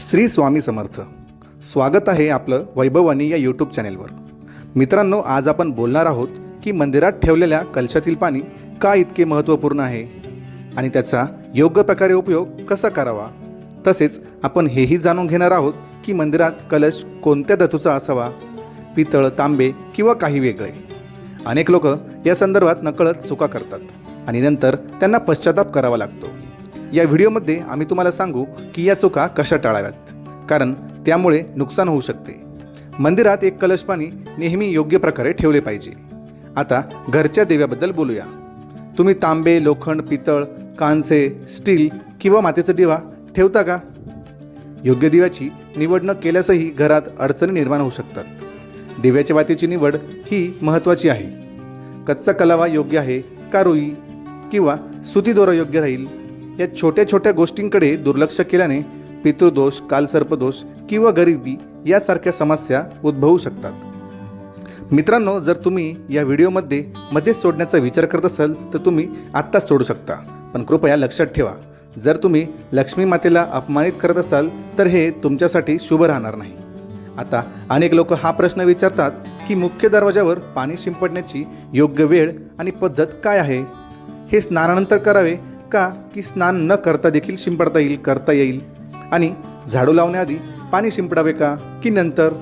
श्री स्वामी समर्थ. स्वागत आहे आपलं वैभवानी या यूट्यूब चॅनेलवर मित्रांनो आज आपण बोलणार आहोत की मंदिरात ठेवलेल्या कलशातील पाणी का इतके महत्त्वपूर्ण आहे? आणि त्याचा योग्य प्रकारे उपयोग कसा करावा? तसेच आपण हेही जाणून घेणार आहोत की मंदिरात कलश कोणत्या धातूचा असावा? पितळ तांबे किंवा काही वेगळे. अनेक लोक या संदर्भात नकळत चुका करतात आणि नंतर त्यांना पश्चाताप करावा लागतो. या व्हिडिओमध्ये आम्ही तुम्हाला सांगू की या चुका कशा टाळाव्यात. कारण त्यामुळे नुकसान होऊ शकते. मंदिरात एक कलश पाणी नेहमी योग्य प्रकारे ठेवले पाहिजे. आता घरच्या देव्याबद्दल बोलूया. तुम्ही तांबे लोखंड पितळ कांसे स्टील किंवा मातीचा दिवा ठेवता का? योग्य दिव्याची निवड न केल्यासही घरात अडचणी निर्माण होऊ शकतात. दिव्याच्या वातीची निवड ही महत्त्वाची आहे. कच्चा कलावा योग्य आहे का रुई किंवा सुती दोरा योग्य राहील? या छोट्या छोट्या गोष्टींकडे दुर्लक्ष केल्याने पितृदोष कालसर्पदोष किंवा गरिबी यासारख्या समस्या उद्भवू शकतात. मित्रांनो जर तुम्ही या व्हिडिओमध्ये मध्येच सोडण्याचा विचार करत असाल तर तुम्ही आत्ताच सोडू शकता. पण कृपया लक्षात ठेवा जर तुम्ही लक्ष्मी मातेला अपमानित करत असाल तर हे तुमच्यासाठी शुभ राहणार नाही. आता अनेक लोक हा प्रश्न विचारतात की मुख्य दरवाजावर पाणी शिंपडण्याची योग्य वेळ आणि पद्धत काय आहे? हे स्नानानंतर करावे का की स्नान न करता देखील शिंपडता येईल करता येईल. आणि झाडू लावण्याआधी पाणी शिंपडावे का? की नंतर?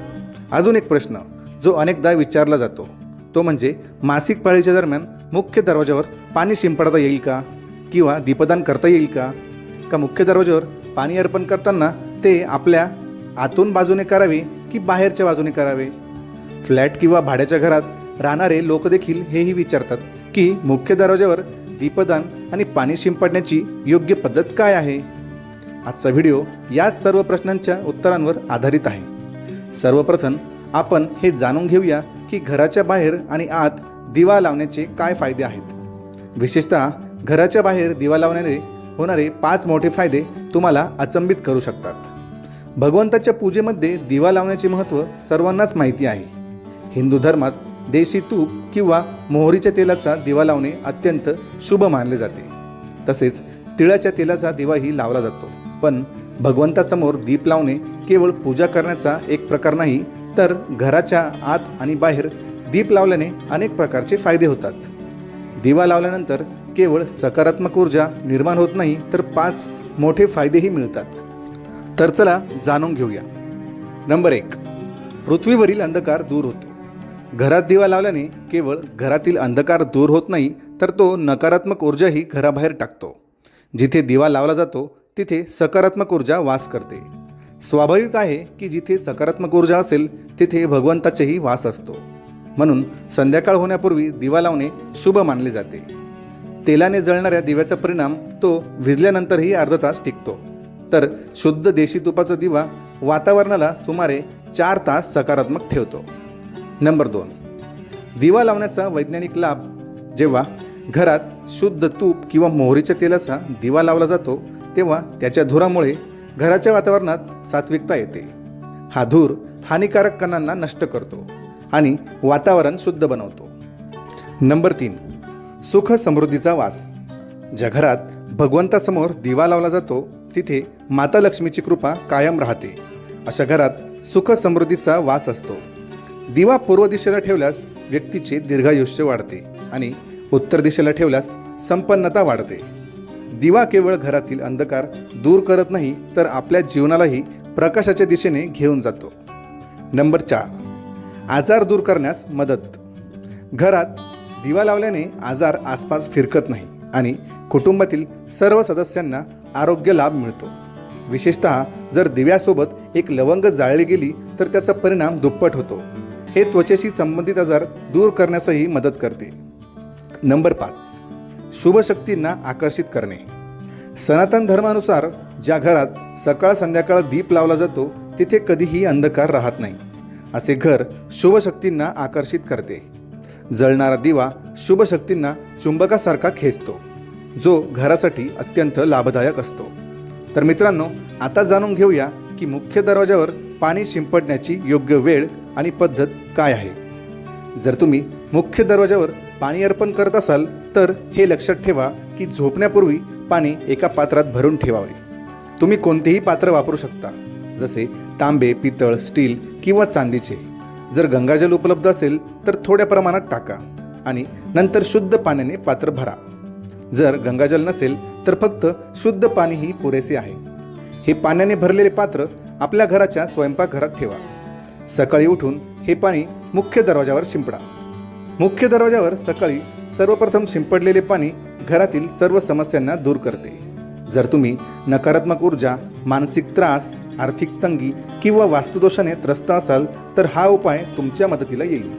अजून एक प्रश्न जो अनेकदा विचारला जातो. तो म्हणजे मासिक पाळीच्या दरम्यान मुख्य दरवाजावर पाणी शिंपडता येईल का? किंवा दीपदान करता येईल का? का मुख्य दरवाजावर पाणी अर्पण करताना ते आपल्या आतून बाजूने करावे की बाहेरच्या बाजूने करावे? फ्लॅट किंवा भाड्याच्या घरात राहणारे लोक देखील हेही विचारतात की मुख्य दरवाजावर दीपदान आणि पाणी शिंपडण्याची योग्य पद्धत काय आहे? आजचा व्हिडिओ याच सर्व प्रश्नांच्या उत्तरांवर आधारित आहे. सर्वप्रथम आपण हे जाणून घेऊया की घराच्या बाहेर आणि आत दिवा लावण्याचे काय फायदे आहेत. विशेषतः घराच्या बाहेर दिवा लावण्याने होणारे पाच मोठे फायदे तुम्हाला अचंबित करू शकतात. भगवंताच्या पूजेमध्ये दिवा लावण्याचे महत्त्व सर्वांनाच माहिती आहे. हिंदू धर्मात देशी तूप किंवा मोहरीच्या तेलाचा दिवा लावणे अत्यंत शुभ मानले जाते. तसेच तिळाच्या तेलाचा दिवाही लावला जातो. पण भगवंतासमोर दीप लावणे केवळ पूजा करण्याचा एक प्रकार नाही तर घराच्या आत आणि बाहेर दीप लावल्याने अनेक प्रकारचे फायदे होतात. दिवा लावल्यानंतर केवळ सकारात्मक ऊर्जा निर्माण होत नाही तर पाच मोठे फायदेही मिळतात. तर चला जाणून घेऊया. नंबर एक. पृथ्वीवरील अंधकार दूर होतो. घरात दिवा लावल्याने केवळ घरातील अंधकार दूर होत नाही तर तो नकारात्मक ऊर्जाही घराबाहेर टाकतो. जिथे दिवा लावला जातो तिथे सकारात्मक ऊर्जा वास करते. स्वाभाविक आहे की जिथे सकारात्मक ऊर्जा असेल तिथे भगवंताचेही वास असतो. म्हणून संध्याकाळ होण्यापूर्वी दिवा लावणे शुभ मानले जाते. तेलाने जळणाऱ्या दिव्याचा परिणाम तो विजल्यानंतरही अर्धा तास टिकतो. तर शुद्ध देशी तुपाचा दिवा वातावरणाला सुमारे चार तास सकारात्मक ठेवतो. नंबर दोन. दिवा लावण्याचा वैज्ञानिक लाभ जेव्हा घरात शुद्ध तूप किंवा मोहरीच्या तेलाचा दिवा लावला जातो तेव्हा त्याच्या धुरामुळे घराच्या वातावरणात सात्विकता येते. हा धूर हानिकारक कणांना नष्ट करतो आणि वातावरण शुद्ध बनवतो. नंबर तीन. सुख समृद्धीचा वास. ज्या घरात भगवंतासमोर दिवा लावला जातो तिथे माता लक्ष्मीची कृपा कायम राहते. अशा घरात सुख समृद्धीचा वास असतो. दिवा पूर्व दिशेला ठेवल्यास व्यक्तीचे दीर्घायुष्य वाढते आणि उत्तर दिशेला ठेवल्यास संपन्नता वाढते. दिवा केवळ घरातील अंधकार दूर करत नाही तर आपल्या जीवनालाही प्रकाशाच्या दिशेने घेऊन जातो. नंबर चार आजार दूर करण्यास मदत. घरात दिवा लावल्याने आजार आसपास फिरकत नाही आणि कुटुंबातील सर्व सदस्यांना आरोग्य लाभ मिळतो. विशेषतः जर दिव्यासोबत एक लवंग जाळली गेली तर त्याचा परिणाम दुप्पट होतो. हे त्वचेशी संबंधित आजार दूर करण्यासही मदत करते. नंबर पाच. शुभशक्तींना आकर्षित करणे. सनातन धर्मानुसार ज्या घरात सकाळ संध्याकाळ दीप लावला जातो तिथे कधीही अंधकार राहत नाही. असे घर शुभशक्तींना आकर्षित करते. जळणारा दिवा शुभशक्तींना चुंबकासारखा खेचतो जो घरासाठी अत्यंत लाभदायक असतो. तर मित्रांनो आता जाणून घेऊया की मुख्य दरवाजावर पाणी शिंपडण्याची योग्य वेळ आणि पद्धत काय आहे? जर तुम्ही मुख्य दरवाजावर पाणी अर्पण करत असाल तर हे लक्षात ठेवा की झोपण्यापूर्वी पाणी एका पात्रात भरून ठेवावे. तुम्ही कोणतेही पात्र वापरू शकता जसे तांबे पितळ स्टील किंवा चांदीचे. जर गंगाजल उपलब्ध असेल तर थोड्या प्रमाणात टाका आणि नंतर शुद्ध पाण्याने पात्र भरा. जर गंगाजल नसेल तर फक्त शुद्ध पाणीही पुरेसे आहे. हे पाण्याने भरलेले पात्र आपल्या घराच्या स्वयंपाकघरात ठेवा. सकाळी उठून हे पाणी मुख्य दरवाजावर शिंपडा. मुख्य दरवाजावर सकाळी सर्वप्रथम शिंपडलेले पाणी घरातील सर्व समस्यांना दूर करते. जर तुम्ही नकारात्मक ऊर्जा मानसिक त्रास आर्थिक तंगी किंवा वास्तुदोषाने त्रस्त असाल तर हा उपाय तुमच्या मदतीला येईल.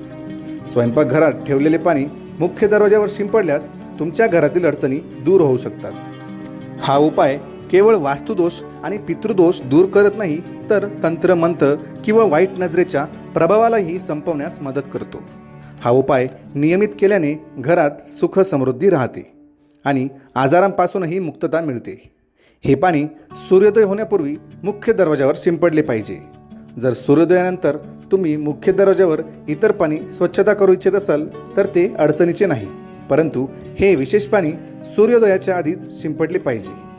स्वयंपाकघरात ठेवलेले पाणी मुख्य दरवाजावर शिंपडल्यास तुमच्या घरातील अडचणी दूर होऊ शकतात. हा उपाय केवळ वास्तुदोष आणि पितृदोष दूर करत नाही तर तंत्रमंत्र किंवा वाईट नजरेच्या प्रभावालाही संपवण्यास मदत करतो. हा उपाय नियमित केल्याने घरात सुख समृद्धी राहते आणि आजारांपासूनही मुक्तता मिळते. हे पाणी सूर्योदय होण्यापूर्वी मुख्य दरवाजावर शिंपडले पाहिजे. जर सूर्योदयानंतर तुम्ही मुख्य दरवाजावर इतर पाणी स्वच्छता करू इच्छित असाल तर ते अडचणीचे नाही परंतु हे विशेष पाणी सूर्योदयाच्या आधीच शिंपडले पाहिजे.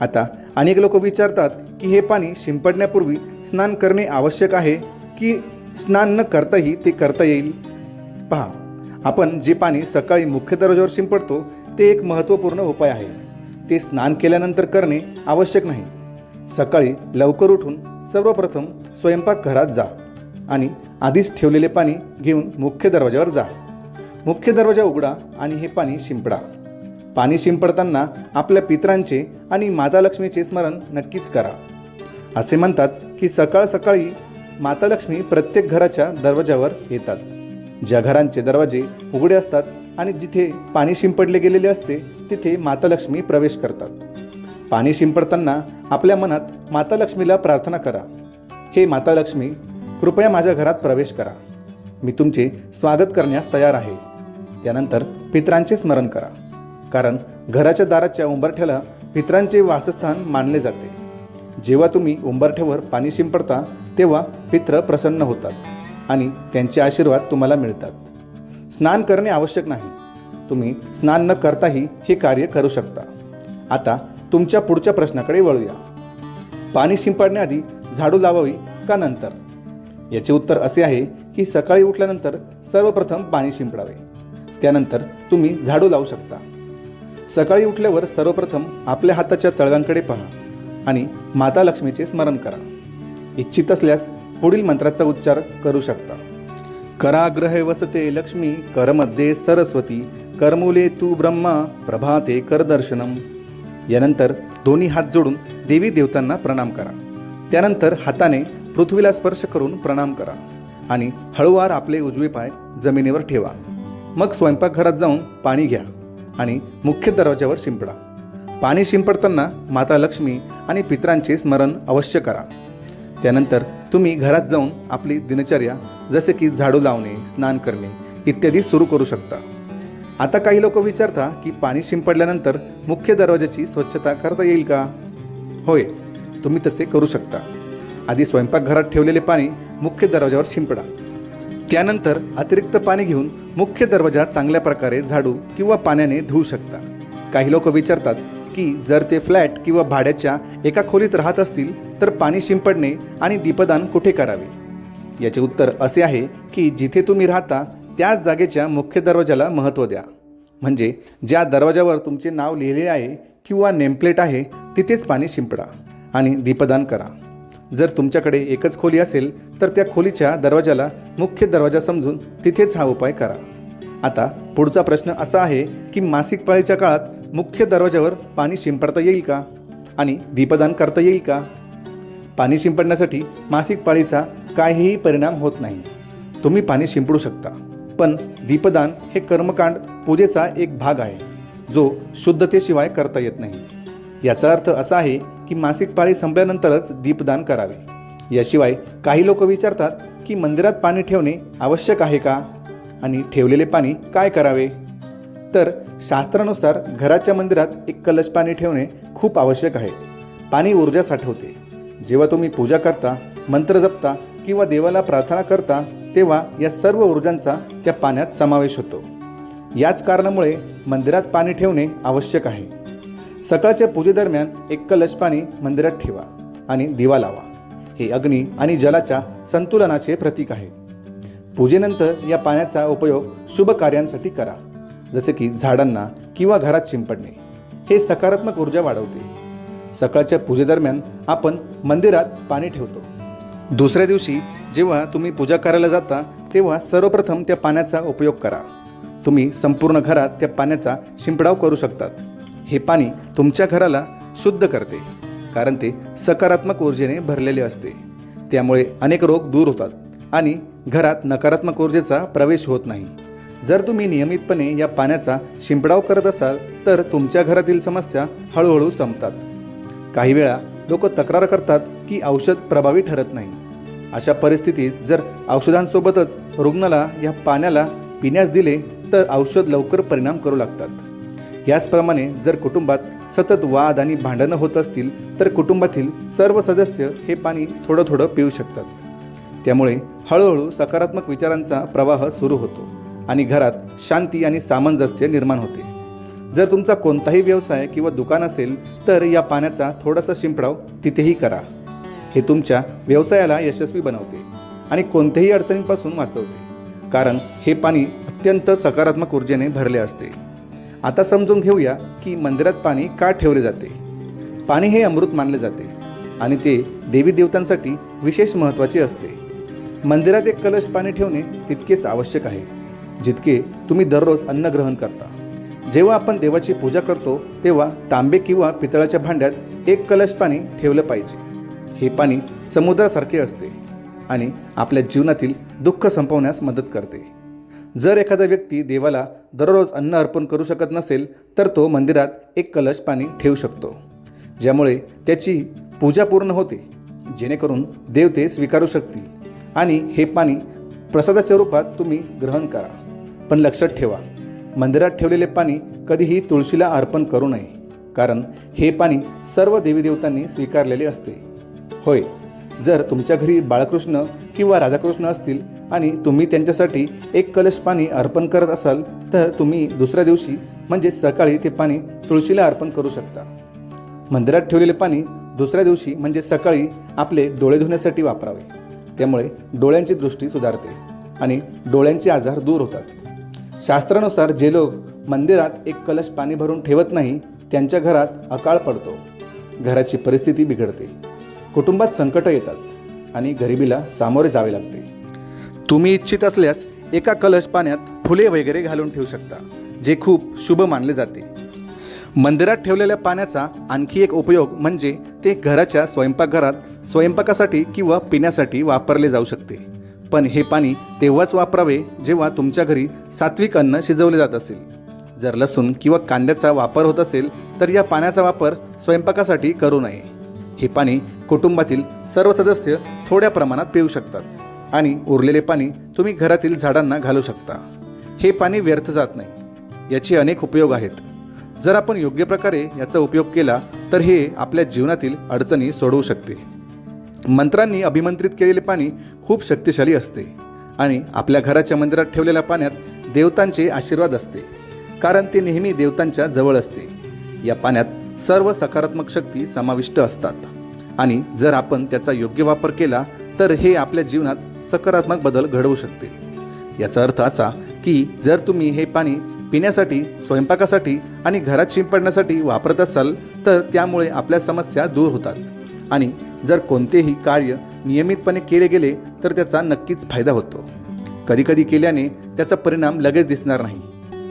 आता अनेक लोक विचारतात की हे पाणी शिंपडण्यापूर्वी स्नान करणे आवश्यक आहे की स्नान न करताही ते करता येईल? पहा आपण जे पाणी सकाळी मुख्य दरवाजावर शिंपडतो ते एक महत्त्वपूर्ण उपाय आहे. ते स्नान केल्यानंतर करणे आवश्यक नाही. सकाळी लवकर उठून सर्वप्रथम स्वयंपाकघरात जा आणि आधीच ठेवलेले पाणी घेऊन मुख्य दरवाजावर जा. मुख्य दरवाजा उघडा आणि हे पाणी शिंपडा. पाणी शिंपडताना आपल्या पितरांचे आणि माता लक्ष्मीचे स्मरण नक्कीच करा. असे म्हणतात की सकाळ सकाळी माता लक्ष्मी प्रत्येक घराच्या दरवाजावर येतात. ज्या घरांचे दरवाजे उघडे असतात आणि जिथे पाणी शिंपडले गेलेले असते तिथे माता लक्ष्मी प्रवेश करतात. पाणी शिंपडताना आपल्या मनात माता लक्ष्मीला प्रार्थना करा. हे माता लक्ष्मी कृपया माझ्या घरात प्रवेश करा. मी तुमचे स्वागत करण्यास तयार आहे. त्यानंतर पित्रांचे स्मरण करा. कारण घराच्या दाराच्या उंबरठ्याला पित्रांचे वासस्थान मानले जाते. जेव्हा तुम्ही उंबरठ्यावर पाणी शिंपडता तेव्हा पित्र प्रसन्न होतात आणि त्यांचे आशीर्वाद तुम्हाला मिळतात. स्नान करणे आवश्यक नाही. तुम्ही स्नान न करताही हे कार्य करू शकता. आता तुमच्या पुढच्या प्रश्नाकडे वळूया. पाणी शिंपडण्याआधी झाडू लावावी का नंतर? याचे उत्तर असे आहे की सकाळी उठल्यानंतर सर्वप्रथम पाणी शिंपडावे. त्यानंतर तुम्ही झाडू लावू शकता. सकाळी उठल्यावर सर्वप्रथम आपल्या हाताच्या तळव्यांकडे पहा आणि माता लक्ष्मीचे स्मरण करा. इच्छित असल्यास पुढील मंत्राचा उच्चार करू शकता. कराग्रहे वसते लक्ष्मी करमध्ये सरस्वती करमुले तू ब्रह्मा प्रभाते करदर्शनम यानंतर दोन्ही हात जोडून देवी देवतांना प्रणाम करा. त्यानंतर हाताने पृथ्वीला स्पर्श करून प्रणाम करा आणि हळूवार आपले उजवे पाय जमिनीवर ठेवा. मग स्वयंपाकघरात जाऊन पाणी घ्या. आणि मुख्य दरवाज्यावर शिंपडा. पाणी शिंपडताना माता लक्ष्मी आणि पित्रांचे स्मरण अवश्य करा. त्यानंतर तुम्ही घरात जाऊन आपली दिनचर्या जसे की झाडू लावणे स्नान करणे इत्यादी सुरू करू शकता. आता काही लोक विचारता की पाणी शिंपडल्यानंतर मुख्य दरवाजाची स्वच्छता करता येईल का? होय तुम्ही तसे करू शकता. आधी स्वयंपाकघरात ठेवलेले पाणी मुख्य दरवाजावर शिंपडा. त्यानंतर अतिरिक्त पाणी घेऊन मुख्य दरवाजा चांगल्या प्रकारे झाडू किंवा पाण्याने धुवू शकता. काही लोक विचारतात की जर ते फ्लॅट किंवा भाड्याच्या एका खोलीत राहत असतील तर पाणी शिंपडणे आणि दीपदान कुठे करावे? याचे उत्तर असे आहे की जिथे तुम्ही राहता त्याच जागेच्या मुख्य दरवाजाला महत्त्व द्या. म्हणजे ज्या दरवाजावर तुमचे नाव लिहिले आहे किंवा नेमप्लेट आहे तिथेच पाणी शिंपडा आणि दीपदान करा. जर तुमच्याकडे एकच खोली असेल तर त्या खोलीच्या दरवाजाला मुख्य दरवाजा समजून तिथेच हा उपाय करा. आता पुढचा प्रश्न असा आहे की मासिक पाळीच्या काळात मुख्य दरवाजावर पाणी शिंपडता येईल का? आणि दीपदान करता येईल का? पाणी शिंपडण्यासाठी मासिक पाळीचा काहीही परिणाम होत नाही. तुम्ही पाणी शिंपडू शकता. पण दीपदान हे कर्मकांड पूजेचा एक भाग आहे जो शुद्धतेशिवाय करता येत नाही. याचा अर्थ असा आहे की मासिक पाळी संपल्यानंतरच दीपदान करावे. याशिवाय काही लोक विचारतात की मंदिरात पाणी ठेवणे आवश्यक आहे का? आणि ठेवलेले पाणी काय करावे? तर शास्त्रानुसार घराच्या मंदिरात एक कलश पाणी ठेवणे खूप आवश्यक आहे. पाणी ऊर्जा साठवते. जेव्हा तुम्ही पूजा करता मंत्र जपता किंवा देवाला प्रार्थना करता तेव्हा या सर्व ऊर्जांचा त्या पाण्यात समावेश होतो. याच कारणामुळे मंदिरात पाणी ठेवणे आवश्यक आहे. सकाळच्या पूजेदरम्यान एक कलश पाणी मंदिरात ठेवा आणि दिवा लावा. हे अग्नी आणि जलाच्या संतुलनाचे प्रतीक आहे. पूजेनंतर या पाण्याचा उपयोग शुभ कार्यांसाठी करा. जसे की झाडांना किंवा घरात शिंपडणे हे सकारात्मक ऊर्जा वाढवते. सकाळच्या पूजेदरम्यान आपण मंदिरात पाणी ठेवतो. दुसऱ्या दिवशी जेव्हा तुम्ही पूजा करायला जाता तेव्हा सर्वप्रथम त्या पाण्याचा उपयोग करा. तुम्ही संपूर्ण घरात त्या पाण्याचा शिंपडाव करू शकतात. हे पाणी तुमच्या घराला शुद्ध करते कारण ते सकारात्मक ऊर्जेने भरलेले असते. त्यामुळे अनेक रोग दूर होतात आणि घरात नकारात्मक ऊर्जेचा प्रवेश होत नाही. जर तुम्ही नियमितपणे या पाण्याचा शिंपडाव करत असाल तर तुमच्या घरातील समस्या हळूहळू संपतात. काही वेळा लोक तक्रार करतात की औषध प्रभावी ठरत नाही. अशा परिस्थितीत जर औषधांसोबतच रुग्णाला या पाण्याला पिण्यास दिले तर औषध लवकर परिणाम करू लागतात. याचप्रमाणे जर कुटुंबात सतत वाद आणि भांडणं होत असतील तर कुटुंबातील सर्व सदस्य हे पाणी थोडं थोडं पिऊ शकतात. त्यामुळे हळूहळू सकारात्मक विचारांचा प्रवाह सुरू होतो आणि घरात शांती आणि सामंजस्य निर्माण होते. जर तुमचा कोणताही व्यवसाय किंवा दुकान असेल तर या पाण्याचा थोडासा शिंपडाव तिथेही करा. हे तुमच्या व्यवसायाला यशस्वी बनवते आणि कोणत्याही अडचणींपासून वाचवते. कारण हे पाणी अत्यंत सकारात्मक ऊर्जेने भरले असते. आता समजून घेऊया की मंदिरात पाणी का ठेवले जाते. पाणी हे अमृत मानले जाते आणि ते देवी देवतांसाठी विशेष महत्त्वाचे असते. मंदिरात एक कलश पाणी ठेवणे तितकेच आवश्यक आहे जितके तुम्ही दररोज अन्न ग्रहण करता. जेव्हा आपण देवाची पूजा करतो तेव्हा तांबे किंवा पितळाच्या भांड्यात एक कलश पाणी ठेवलं पाहिजे. हे पाणी समुद्रासारखे असते आणि आपल्या जीवनातील दुःख संपवण्यास मदत करते. जर एखादा व्यक्ती देवाला दररोज अन्न अर्पण करू शकत नसेल तर तो मंदिरात एक कलश पाणी ठेवू शकतो ज्यामुळे त्याची पूजा पूर्ण होते जेणेकरून देव ते स्वीकारू शकतील. आणि हे पाणी प्रसादाच्या रूपात तुम्ही ग्रहण करा. पण लक्षात ठेवा मंदिरात ठेवलेले पाणी कधीही तुळशीला अर्पण करू नये कारण हे पाणी सर्व देवी देवतांनी स्वीकारलेले असते. होय जर तुमच्या घरी बाळकृष्ण किंवा राधाकृष्ण असतील आणि तुम्ही त्यांच्यासाठी एक कलश पाणी अर्पण करत असाल तर तुम्ही दुसऱ्या दिवशी म्हणजे सकाळी ते पाणी तुळशीला अर्पण करू शकता. मंदिरात ठेवलेले पाणी दुसऱ्या दिवशी म्हणजे सकाळी आपले डोळे धुण्यासाठी वापरावे. त्यामुळे डोळ्यांची दृष्टी सुधारते आणि डोळ्यांचे आजार दूर होतात. शास्त्रानुसार जे लोक मंदिरात एक कलश पाणी भरून ठेवत नाही त्यांच्या घरात अकाळ पडतो. घराची परिस्थिती बिघडते. कुटुंबात संकटं येतात. आणि गरिबीला सामोरे जावे लागते तुम्ही इच्छित असल्यास एका कलश पाण्यात फुले वगैरे घालून ठेवू शकता जे खूप शुभ मानले जाते. मंदिरात ठेवलेल्या पाण्याचा आणखी एक उपयोग म्हणजे ते घराच्या स्वयंपाकघरात स्वयंपाकासाठी किंवा पिण्यासाठी वापरले जाऊ शकते. पण हे पाणी तेव्हाच वापरावे जेव्हा तुमच्या घरी सात्विक अन्न शिजवले जात असेल. जर लसूण किंवा कांद्याचा वापर होत असेल तर या पाण्याचा वापर स्वयंपाकासाठी करू नये. हे पाणी कुटुंबातील सर्व सदस्य थोड्या प्रमाणात पिऊ शकतात आणि उरलेले पाणी तुम्ही घरातील झाडांना घालू शकता. हे पाणी व्यर्थ जात नाही. याचे अनेक उपयोग आहेत. जर आपण योग्य प्रकारे याचा उपयोग केला तर हे आपल्या जीवनातील अडचणी सोडवू शकते. मंत्रांनी अभिमंत्रित केलेले पाणी खूप शक्तिशाली असते आणि आपल्या घराच्या मंदिरात ठेवलेल्या पाण्यात देवतांचे आशीर्वाद असते कारण ते नेहमी देवतांच्या जवळ असते. या पाण्यात सर्व सकारात्मक शक्ती समाविष्ट असतात. आणि जर आपण त्याचा योग्य वापर केला तर हे आपल्या जीवनात सकारात्मक बदल घडवू शकते. याचा अर्थ असा की जर तुम्ही हे पाणी पिण्यासाठी स्वयंपाकासाठी आणि घरात शिंपडण्यासाठी वापरत असाल तर त्यामुळे आपल्या समस्या दूर होतात. आणि जर कोणतेही कार्य नियमितपणे केले गेले तर त्याचा नक्कीच फायदा होतो. कधीकधी केल्याने त्याचा परिणाम लगेच दिसणार नाही.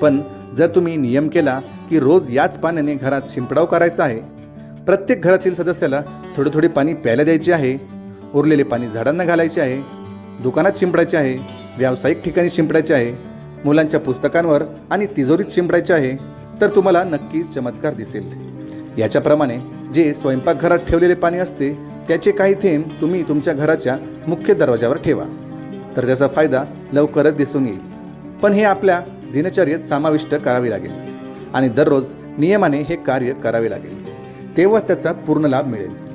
पण जर तुम्ही नियम केला की रोज याच पाण्याने घरात शिंपडाव करायचा आहे प्रत्येक घरातील सदस्याला थोडे थोडे पाणी प्यायला द्यायचे आहे उरलेले पाणी झाडांना घालायचे आहे दुकानात शिंपडायचे आहे व्यावसायिक ठिकाणी शिंपडायचे आहे मुलांच्या पुस्तकांवर आणि तिजोरीत शिंपडायचे आहे तर तुम्हाला नक्कीच चमत्कार दिसेल. याच्याप्रमाणे जे स्वयंपाकघरात ठेवलेले पाणी असते त्याचे काही थेंब तुम्ही तुमच्या घराच्या मुख्य दरवाजावर ठेवा. तर त्याचा फायदा लवकरच दिसून येईल. पण हे आपल्या दिनचर्येत समाविष्ट करावे लागेल आणि दररोज नियमाने हे कार्य करावे लागेल. तेव्हाच त्याचा पूर्ण लाभ मिळेल.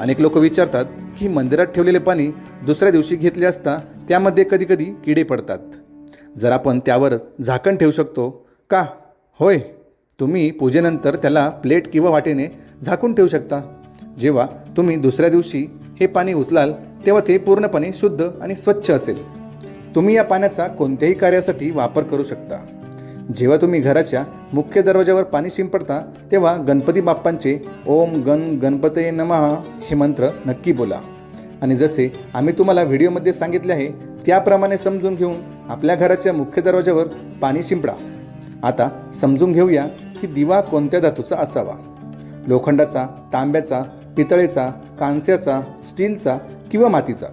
अनेक लोक विचारतात की मंदिरात ठेवलेले पाणी दुसऱ्या दिवशी घेतले असता त्यामध्ये कधीकधी किडे पडतात. जर आपण त्यावर झाकण ठेवू शकतो का? होय तुम्ही पूजेनंतर त्याला प्लेट किंवा वाटेने झाकून ठेवू शकता. जेव्हा तुम्ही दुसऱ्या दिवशी हे पाणी उचलाल तेव्हा ते पूर्णपणे शुद्ध आणि स्वच्छ असेल. तुम्ही या पाण्याचा कोणत्याही कार्यासाठी वापर करू शकता. जेव्हा तुम्ही घराच्या मुख्य दरवाजावर पाणी शिंपडता तेव्हा गणपती बाप्पांचे ओम गण गणपते नमः हे मंत्र नक्की बोला. आणि जसे आम्ही तुम्हाला व्हिडिओमध्ये सांगितले आहे त्याप्रमाणे समजून घेऊन आपल्या घराच्या मुख्य दरवाजावर पाणी शिंपडा. आता समजून घेऊया की दिवा कोणत्या धातूचा असावा. लोखंडाचा तांब्याचा पितळेचा कांस्याचा स्टीलचा किंवा मातीचा.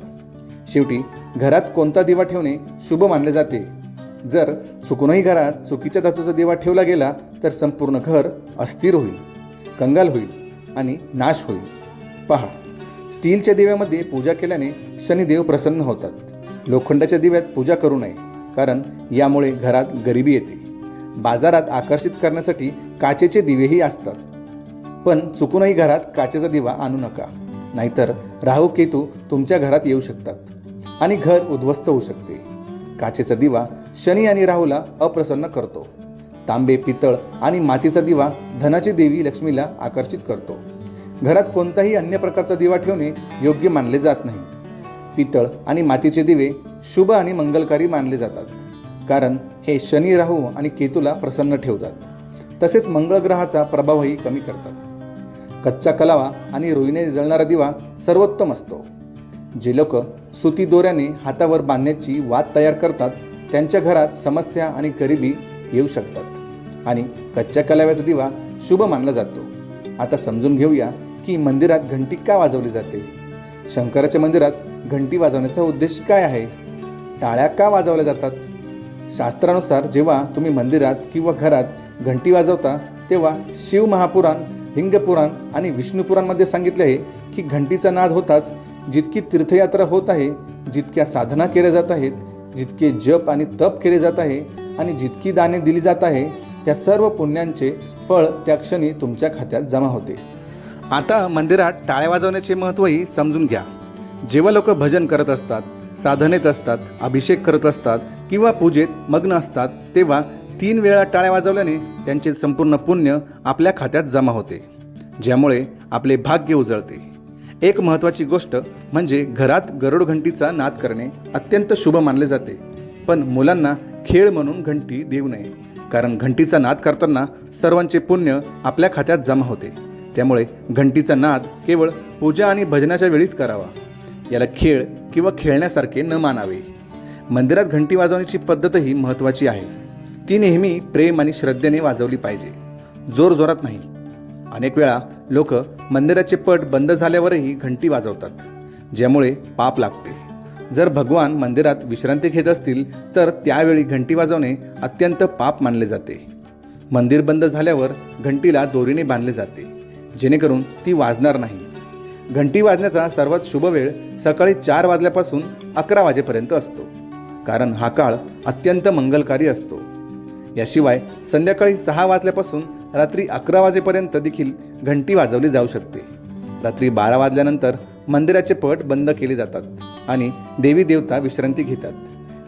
शेवटी घरात कोणता दिवा ठेवणे शुभ मानले जाते? जर चुकूनही घरात चुकीच्या धातूचा दिवा ठेवला गेला तर संपूर्ण घर अस्थिर होईल कंगाल होईल आणि नाश होईल. पहा स्टीलच्या दिव्यामध्ये पूजा केल्याने शनिदेव प्रसन्न होतात. लोखंडाच्या दिव्यात पूजा करू नये कारण यामुळे घरात गरिबी येते. बाजारात आकर्षित करण्यासाठी काचेचे दिवेही असतात. पण चुकूनही घरात काचेचा दिवा आणू नका नाहीतर राहू केतू तुमच्या घरात येऊ शकतात आणि घर उद्ध्वस्त होऊ शकते. काचेचा दिवा शनी आणि राहूला अप्रसन्न करतो. तांबे पितळ आणि मातीचा दिवा धनाची देवी लक्ष्मीला आकर्षित करतो. घरात कोणताही अन्य प्रकारचा दिवा ठेवणे योग्य मानले जात नाही. पितळ आणि मातीचे दिवे शुभ आणि मंगलकारी मानले जातात. कारण हे शनी राहू आणि केतूला प्रसन्न ठेवतात. तसेच मंगळग्रहाचा प्रभावही कमी करतात. कच्चा कलावा आणि रोईने जळणारा दिवा सर्वोत्तम असतो. जे लोक सुती दोऱ्याने हातावर बांधण्याची वाद तयार करतात त्यांच्या घरात समस्या आणि गरिबी येऊ शकतात. आणि कच्च्या कलाव्याचा दिवा शुभ मानला जातो. आता समजून घेऊया की मंदिरात घंटी का वाजवली जाते? शंकराच्या मंदिरात घंटी वाजवण्याचा उद्देश काय आहे? टाळ्या का वाजवल्या जातात? शास्त्रानुसार जेव्हा तुम्ही मंदिरात किंवा घरात घंटी वाजवता तेव्हा शिव महापुराण लिंगपुराण आणि विष्णुपुराणमध्ये सांगितले आहे की घंटीचा नाद होताच जितकी तीर्थयात्रा होत आहे जितक्या साधना केल्या जात आहेत जितके जप आणि तप केले जात आहे आणि जितकी दाने दिली जात आहे त्या सर्व पुण्यांचे फळ त्या क्षणी तुमच्या खात्यात जमा होते. आता मंदिरात टाळ्या वाजवण्याचे महत्त्वही समजून घ्या. जेव्हा लोक भजन करत असतात साधनेत असतात अभिषेक करत असतात किंवा पूजेत मग्न असतात तेव्हा तीन वेळा टाळ्या वाजवल्याने त्यांचे संपूर्ण पुण्य आपल्या खात्यात जमा होते ज्यामुळे आपले भाग्य उजळते. एक महत्त्वाची गोष्ट म्हणजे घरात गरुड घंटीचा नाद करणे अत्यंत शुभ मानले जाते. पण मुलांना खेळ म्हणून घंटी देऊ नये. कारण घंटीचा नाद करताना सर्वांचे पुण्य आपल्या खात्यात जमा होते. त्यामुळे घंटीचा नाद केवळ पूजा आणि भजनाच्या वेळीच करावा. याला खेळ किंवा खेळण्यासारखे न मानावे. मंदिरात घंटी वाजवण्याची पद्धतही महत्त्वाची आहे. ती नेहमी प्रेम आणि श्रद्धेने वाजवली पाहिजे. जोर जोरात नाही. अनेक वेळा लोक मंदिराचे पट बंद झाल्यावरही घंटी वाजवतात ज्यामुळे पाप लागते. जर भगवान मंदिरात विश्रांती घेत असतील तर त्यावेळी घंटी वाजवणे अत्यंत पाप मानले जाते. मंदिर बंद झाल्यावर घंटीला दोरीने बांधले जाते जेणेकरून ती वाजणार नाही. घंटी वाजण्याचा सर्वात शुभ वेळ सकाळी चार वाजल्यापासून अकरा वाजेपर्यंत असतो कारण हा काळ अत्यंत मंगलकारी असतो. याशिवाय संध्याकाळी सहा वाजल्यापासून रात्री अकरा वाजेपर्यंत देखील घंटी वाजवली जाऊ शकते. रात्री बारा वाजल्यानंतर मंदिराचे पट बंद केले जातात आणि देवी देवता विश्रांती घेतात.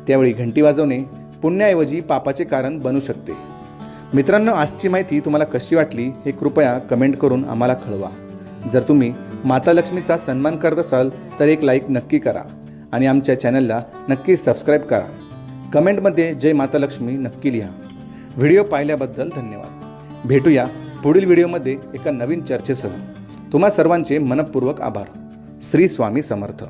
त्यावेळी घंटी वाजवणे पुण्याऐवजी पापाचे कारण बनू शकते. मित्रांनो आजची माहिती तुम्हाला कशी वाटली हे कृपया कमेंट करून आम्हाला कळवा. जर तुम्ही माता लक्ष्मीचा सन्मान करत असाल तर एक लाईक नक्की करा आणि आमच्या चॅनलला नक्की सबस्क्राईब करा. कमेंटमध्ये जय माता लक्ष्मी नक्की लिहा. व्हिडिओ पाहिल्याबद्दल धन्यवाद. भेटूया पुढील व्हिडिओमध्ये एका नवीन चर्चेसह. तुम्हा सर्वांचे मनपूर्वक आभार. श्री स्वामी समर्थ.